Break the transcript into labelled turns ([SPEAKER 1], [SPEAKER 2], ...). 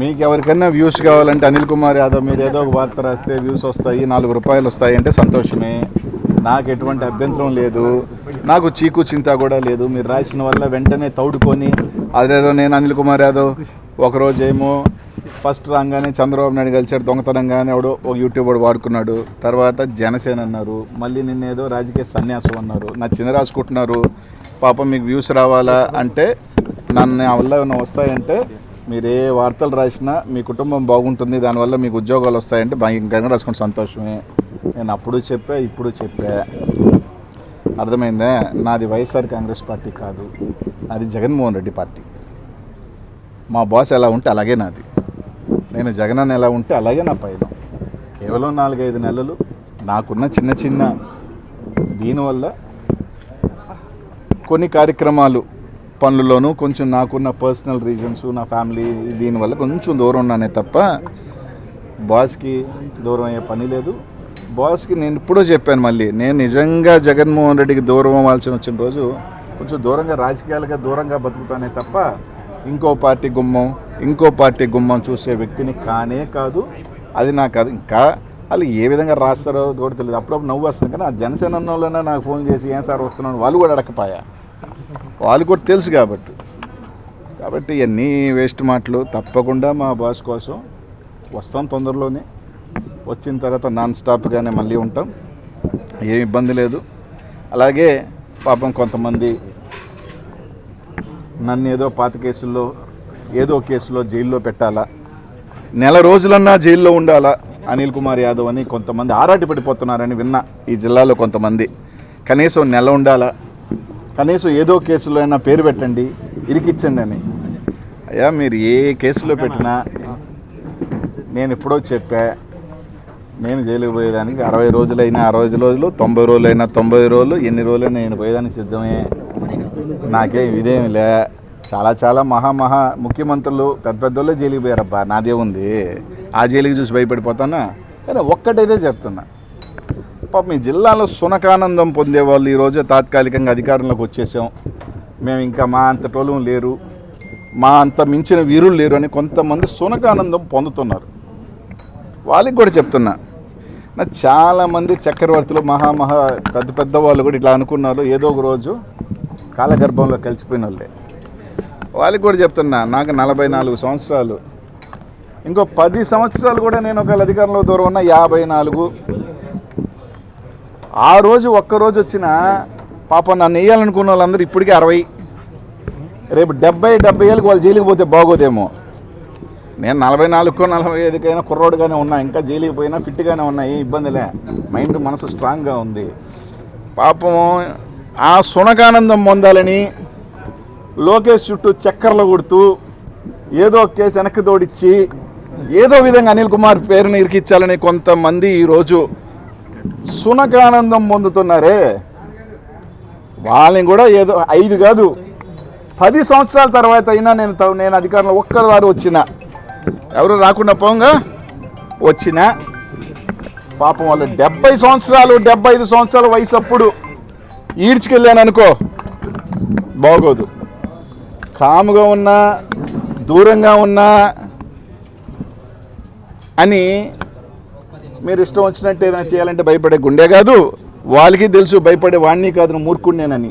[SPEAKER 1] మీకు ఎవరికైనా వ్యూస్ కావాలంటే అనిల్ కుమార్ యాదవ్ మీరు ఏదో ఒక వార్త రాస్తే వ్యూస్ వస్తాయి నాలుగు రూపాయలు వస్తాయి అంటే సంతోషమే. నాకు ఎటువంటి అభ్యంతరం లేదు. నాకు చీకు చింత కూడా లేదు. మీరు రాసిన వల్ల వెంటనే తౌడుకొని అదేదో నేను అనిల్ కుమార్ యాదవ్ ఒకరోజు ఏమో ఫస్ట్ రాగానే చంద్రబాబు నాయుడు కలిసాడు దొంగతనంగానే ఎవడో ఒక యూట్యూబర్ వాడుకున్నాడు. తర్వాత జనసేన అన్నారు. మళ్ళీ నిన్నేదో రాజకీయ సన్యాసం అన్నారు. నా చిన్న రాసుకుంటున్నారు పాపం మీకు వ్యూస్ రావాలా అంటే నన్ను వల్ల ఏమైనా వస్తాయంటే మీరు ఏ వార్తలు రాసినా మీ కుటుంబం బాగుంటుంది దానివల్ల మీకు ఉద్యోగాలు వస్తాయంటే భయంకరంగా రాసుకుంటే సంతోషమే. నేను అప్పుడు చెప్పా ఇప్పుడు చెప్పా. అర్థమైందా? నాది వైఎస్ఆర్ కాంగ్రెస్ పార్టీ కాదు. అది జగన్మోహన్ రెడ్డి పార్టీ. మా బాస్ ఎలా ఉంటే అలాగే నాది. నేను జగన్ అని ఎలా ఉంటే అలాగే నా పైన. కేవలం నాలుగైదు నెలలు నాకున్న చిన్న చిన్న దీనివల్ల కొన్ని కార్యక్రమాలు పనుల్లోనూ కొంచెం నాకున్న పర్సనల్ రీజన్స్ నా ఫ్యామిలీ దీనివల్ల కొంచెం దూరం ఉన్నానే తప్ప బాస్కి దూరం అయ్యే పని లేదు. బాస్కి నేను ఇప్పుడో చెప్పాను మళ్ళీ నేను నిజంగా జగన్మోహన్ రెడ్డికి దూరం అవ్వాల్సి వచ్చిన రోజు కొంచెం దూరంగా రాజకీయాలుగా దూరంగా బతుకుతానే తప్ప ఇంకో పార్టీ గుమ్మం ఇంకో పార్టీ గుమ్మం చూసే వ్యక్తిని కానే కాదు. అది నాకు అది ఇంకా వాళ్ళు ఏ విధంగా రాస్తారో కూడా తెలియదు. అప్పుడప్పుడు నవ్వు వస్తుంది. కానీ ఆ జనసేన నాకు ఫోన్ చేసి ఏం సార్ వస్తున్నాను వాళ్ళు కూడా అడగపాయా వాళ్ళు కూడా తెలుసు కాబట్టి. కాబట్టి ఇవన్నీ వేస్ట్ మాటలు. తప్పకుండా మా బాస్ కోసం వస్తాం తొందరలోనే. వచ్చిన తర్వాత నాన్ స్టాప్గానే మళ్ళీ ఉంటాం. ఏం ఇబ్బంది లేదు. అలాగే పాపం కొంతమంది నన్ను ఏదో పాత కేసుల్లో ఏదో కేసులో జైల్లో పెట్టాలా నెల రోజులన్నా జైల్లో ఉండాలా అనిల్ కుమార్ యాదవ్ అని కొంతమంది ఆరాటి పడిపోతున్నారని విన్నా ఈ జిల్లాలో కొంతమంది. కనీసం నెల ఉండాలా కనీసం ఏదో కేసులో అయినా పేరు పెట్టండి ఇరికిచ్చండి అని. అయ్యా మీరు ఏ కేసులో పెట్టినా నేను ఎప్పుడో చెప్పా నేను జైలుకి పోయేదానికి అరవై రోజులైనా అరవై రోజులు తొంభై రోజులైనా తొంభై రోజులు ఎన్ని రోజులైనా నేను పోయేదానికి సిద్ధమే? నాకేం ఇదేమి లే. చాలా చాలా మహా మహా ముఖ్యమంత్రులు పెద్ద పెద్దోళ్ళే జైలుకి పోయారబ్బా నాదే ఉంది. ఆ జైలుకి చూసి భయపడిపోతానా? కానీ ఒక్కటైతే చెప్తున్నా. పాపం ఈ జిల్లాలో సునకానందం పొందే వాళ్ళు ఈరోజు తాత్కాలికంగా అధికారంలోకి వచ్చేసాం. మేము ఇంకా మా అంత టోలం లేరు. మా అంత మించిన వీరులు లేరు అని కొంతమంది సునకానందం పొందుతున్నారు. వాళ్ళకి కూడా చెప్తున్నా. నా చాలామంది చక్రవర్తులు మహా మహా పెద్ద పెద్ద వాళ్ళు కూడా ఇట్లా అనుకున్నారు. ఏదో ఒక రోజు కాలగర్భంలో కలిసిపోయిన వాళ్ళే. వాళ్ళకి కూడా చెప్తున్నా నాకు నలభై నాలుగు సంవత్సరాలు. ఇంకో పది సంవత్సరాలు కూడా నేను ఒకవేళ అధికారంలో దూరం ఉన్న యాభై నాలుగు ఆ రోజు ఒక్కరోజు వచ్చిన పాపం నన్ను వేయాలనుకున్న వాళ్ళందరూ ఇప్పటికే అరవై. రేపు డెబ్బై డెబ్బై ఏళ్ళకి వాళ్ళు జైలుకి పోతే బాగోదేమో. నేను నలభై నాలుగుకో నలభై ఐదుకైనా కుర్రోడుగానే ఉన్నా ఇంకా జైలుకి పోయినా ఫిట్గానే ఉన్నా ఏ ఇబ్బందిలే. మైండ్ మనసు స్ట్రాంగ్గా ఉంది. పాపం ఆ సునకానందం పొందాలని లోకేష్ చుట్టూ చక్కర్లు కొడుతూ ఏదో కేసు వెనక్కి తోడిచ్చి ఏదో విధంగా అనిల్ కుమార్ పేరుని ఇరికిచ్చాలని కొంతమంది ఈరోజు సునకానందం పొందుతున్నారే? వాళ్ళని కూడా ఏదో ఐదు కాదు. పది సంవత్సరాల తర్వాత అయినా నేను నేను అధికారంలో ఒక్కసారి వచ్చిన. ఎవరు రాకుండా పోంగా? వచ్చిన. పాపం వాళ్ళు డెబ్బై సంవత్సరాలు డెబ్బై ఐదు సంవత్సరాల వయసు అప్పుడు ఈడ్చుకెళ్ళాను అనుకో బాగోదు. కాముగా ఉన్నా దూరంగా ఉన్నా అని మీరు ఇష్టం వచ్చినట్టు ఏదైనా చేయాలంటే భయపడే గుండె కాదు. వాళ్ళకి తెలుసు భయపడే వాడిని కాదు మూర్ఖుడినేనని